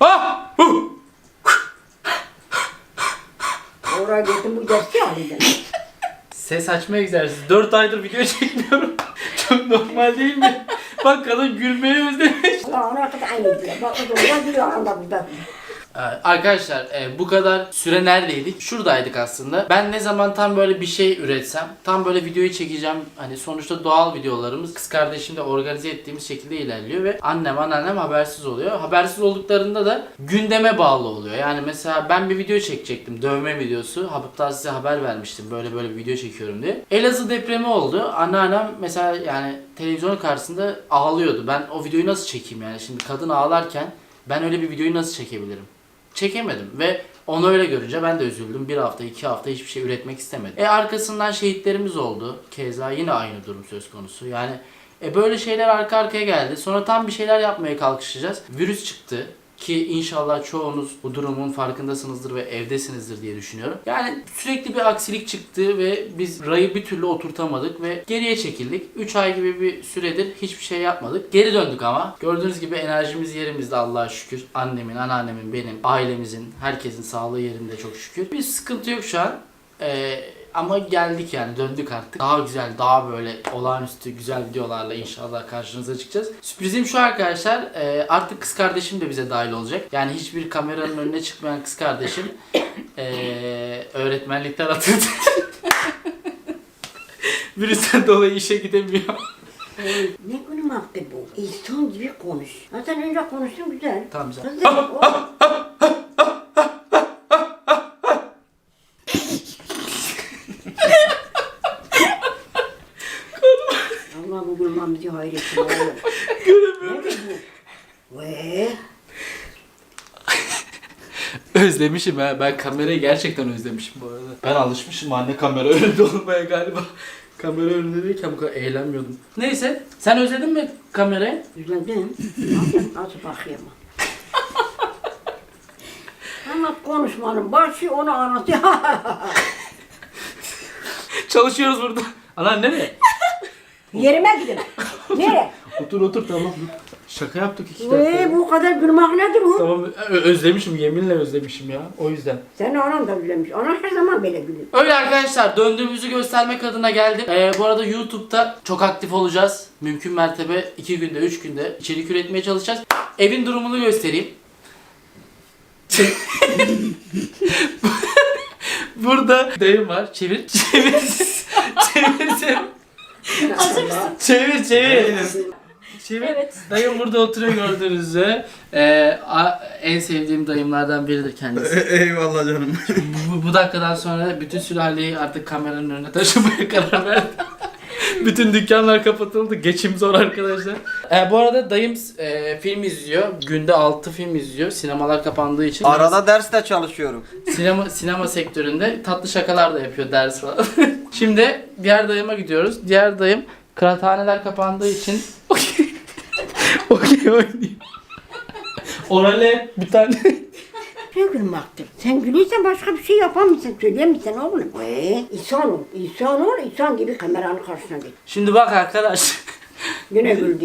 Ah! Huh! Oraya gittim bu dersi aldım. Ses açma egzersizi. 4 aydır video çekmiyorum. Çok normal değil mi? Bak kadın gülmeyi özlemiş. Allah ona kadar aynı diyor. Bak o zaman gülüyor anda burada. Ee, Arkadaşlar e, bu kadar süre neredeydik? Şuradaydık aslında. Ben ne zaman tam böyle bir şey üretsem, tam böyle videoyu çekeceğim. Hani sonuçta doğal videolarımız kız kardeşimle organize ettiğimiz şekilde ilerliyor ve annem anneannem habersiz oluyor. Habersiz olduklarında da gündeme bağlı oluyor. Yani mesela ben bir video çekecektim. Dövme videosu. Hatta size haber vermiştim. Böyle böyle bir video çekiyorum diye. Elazığ depremi oldu. Anneannem mesela yani televizyonun karşısında ağlıyordu. Ben o videoyu nasıl çekeyim yani? Şimdi kadın ağlarken ben öyle bir videoyu nasıl çekebilirim? Çekemedim ve onu öyle görünce ben de üzüldüm. Bir hafta, iki hafta hiçbir şey üretmek istemedim. E arkasından şehitlerimiz oldu. Keza yine aynı durum söz konusu. Yani e böyle şeyler arka arkaya geldi. Sonra tam bir şeyler yapmaya kalkışacağız. Virüs çıktı ki inşallah çoğunuz bu durumun farkındasınızdır ve evdesinizdir diye düşünüyorum. Yani sürekli bir aksilik çıktı ve biz rayı bir türlü oturtamadık ve geriye çekildik. 3 ay gibi bir süredir hiçbir şey yapmadık. Geri döndük ama. Gördüğünüz gibi enerjimiz yerimizde Allah'a şükür. Annemin, anneannemin, benim, ailemizin, herkesin sağlığı yerinde çok şükür. Bir sıkıntı yok şu an. Ee, ama geldik yani döndük artık. Daha güzel, daha böyle olağanüstü güzel videolarla inşallah karşınıza çıkacağız. Sürprizim şu arkadaşlar. e, artık kız kardeşim de bize dahil olacak. Yani hiçbir kameranın önüne çıkmayan kız kardeşim e, öğretmenlikten atıldı. Virüsten dolayı işe gidemiyor. Ne günüm hakkı bu? İnsan gibi konuş. Zaten önce konuştun güzel. Tamam güzel. Kızım, bu gülmemizi hayretsin oğlum. Göremiyorum. Bu? Ve Özlemişim ha. Ben kamerayı gerçekten özlemişim bu arada. Ben alışmışım anne kamera önünde olmaya galiba. Kamera önünde değilken bu kadar eğlenmiyordum. Neyse. Sen özledin mi kamerayı? üzüldüm. Nasıl bakayım? Ama konuşmanın başı onu anlatıyor. Çalışıyoruz burada. Ana nereye? Yerime gidin. Nereye? otur otur tamam. Şaka yaptık iki dakika. bu kadar gülmek nedir bu? Tamam ö- özlemişim yeminle özlemişim ya. O yüzden. Senin anan da bilemiş. Anan her zaman böyle gülüyor. Öyle arkadaşlar döndüğümüzü göstermek adına geldim. Ee, bu arada YouTube'da çok aktif olacağız. Mümkün mertebe 2 günde 3 günde içerik üretmeye çalışacağız. Evin durumunu göstereyim. Burada dayım var. Çevir. çevir. Çevir. Çevir çevir. Çevir. Evet. Dayım burada oturuyor gördüğünüz üzere. Ee, a- en sevdiğim dayımlardan biridir kendisi. Eyvallah canım. Bu, bu dakikadan sonra bütün sülaleyi artık kameranın önüne taşımaya karar verdim. bütün dükkanlar kapatıldı. Geçim zor arkadaşlar. Ee, bu arada dayım e, film izliyor. Günde 6 film izliyor. Sinemalar kapandığı için. Arada derste çalışıyorum. Sinema, sinema sektöründe tatlı şakalar da yapıyor ders falan. Şimdi diğer dayıma gidiyoruz. Diğer dayım kıraathaneler kapandığı için okey okey oynuyor. Orale bir tane Ne gülmektir? Sen gülüyorsan başka bir şey yapamıyorsun. Söyleyemezsin oğlum. Ve insan ol. İnsan ol. İnsan gibi kameranın karşısına git. Şimdi bak arkadaş. Yine güldü.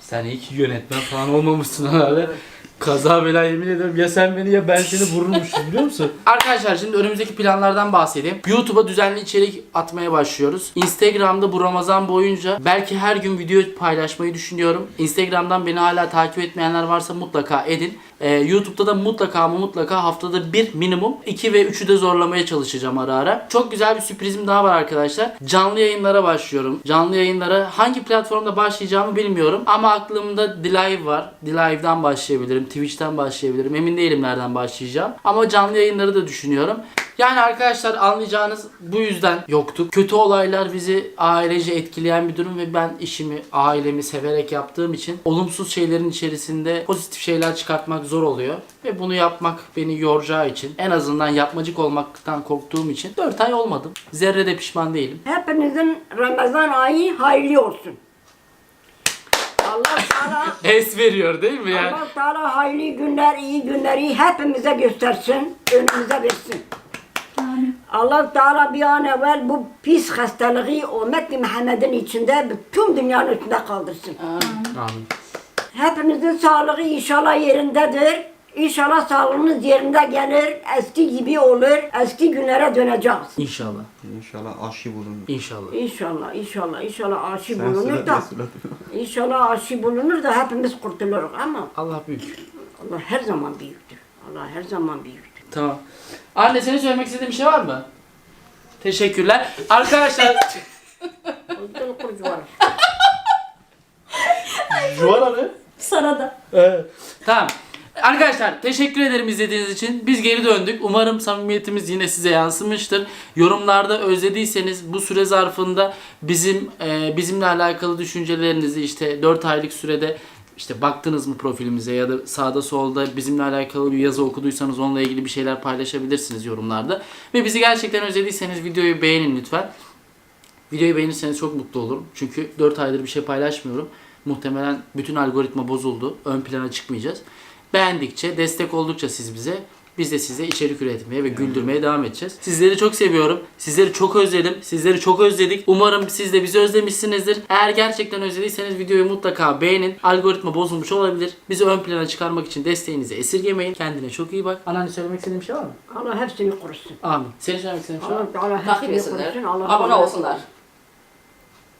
Sen iyi ki yönetmen falan olmamışsın herhalde. Kaza bela yemin ederim ya sen beni ya ben seni vururmuşum biliyor musun? Arkadaşlar şimdi önümüzdeki planlardan bahsedeyim. YouTube'a düzenli içerik atmaya başlıyoruz. Instagram'da bu Ramazan boyunca belki her gün video paylaşmayı düşünüyorum. Instagram'dan beni hala takip etmeyenler varsa mutlaka edin. Ee, YouTube'da da mutlaka ama mutlaka haftada bir minimum 2 ve 3'ü de zorlamaya çalışacağım ara ara. Çok güzel bir sürprizim daha var arkadaşlar. Canlı yayınlara başlıyorum. Canlı yayınlara hangi platformda başlayacağımı bilmiyorum ama aklımda Dilive var. Dilive'dan başlayabilirim, Twitch'ten başlayabilirim. Emin değilim nereden başlayacağım. Ama canlı yayınları da düşünüyorum. Yani arkadaşlar anlayacağınız bu yüzden yoktuk. Kötü olaylar bizi ailece etkileyen bir durum ve ben işimi, ailemi severek yaptığım için olumsuz şeylerin içerisinde pozitif şeyler çıkartmak zor oluyor. Ve bunu yapmak beni yoracağı için, en azından yapmacık olmaktan korktuğum için 4 ay olmadım. Zerre de pişman değilim. Hepinizin Ramazan ayı hayırlı olsun. Allah Teala Es veriyor değil mi yani? Allah Teala hayırlı günler, iyi günleri hepimize göstersin, önümüze versin. Allah Teala bir an evvel bu pis hastalığı ümmeti Muhammed'in içinde bütün dünyanın üstünde kaldırsın. Amin. Hepinizin sağlığı inşallah yerindedir. İnşallah sağlığınız yerinde gelir, eski gibi olur, eski günlere döneceğiz. İnşallah. İnşallah aşı bulunur. İnşallah. İnşallah, inşallah, inşallah aşı Sen bulunur da, inşallah aşı bulunur da hepimiz kurtuluruz ama Allah büyük. Allah her zaman büyüktür. Allah her zaman büyüktür. Tamam. Anne senin söylemek istediğin bir şey var mı? Teşekkürler. Arkadaşlar var. Juan abi. Sana da. Tamam. Arkadaşlar teşekkür ederim izlediğiniz için. Biz geri döndük. Umarım samimiyetimiz yine size yansımıştır. Yorumlarda özlediyseniz bu süre zarfında bizim e, bizimle alakalı düşüncelerinizi işte 4 aylık sürede işte baktınız mı profilimize ya da sağda solda bizimle alakalı bir yazı okuduysanız onunla ilgili bir şeyler paylaşabilirsiniz yorumlarda. Ve bizi gerçekten özlediyseniz videoyu beğenin lütfen. Videoyu beğenirseniz çok mutlu olurum. Çünkü 4 aydır bir şey paylaşmıyorum. Muhtemelen bütün algoritma bozuldu. Ön plana çıkmayacağız. Beğendikçe, destek oldukça siz bize biz de size içerik üretmeye ve güldürmeye devam edeceğiz. Sizleri çok seviyorum. Sizleri çok özledim. Sizleri çok özledik. Umarım siz de bizi özlemişsinizdir. Eğer gerçekten özlediyseniz videoyu mutlaka beğenin. Algoritma bozulmuş olabilir. Bizi ön plana çıkarmak için desteğinizi esirgemeyin. Kendine çok iyi bak. Anneanne söylemek istediğin bir şey var mı? Allah hepsini korusun. Amin. Senin söylemek istediğin bir şey var mı? Allah, Allah Takip hepsini etsinler. korusun. Allah Abone olsunlar.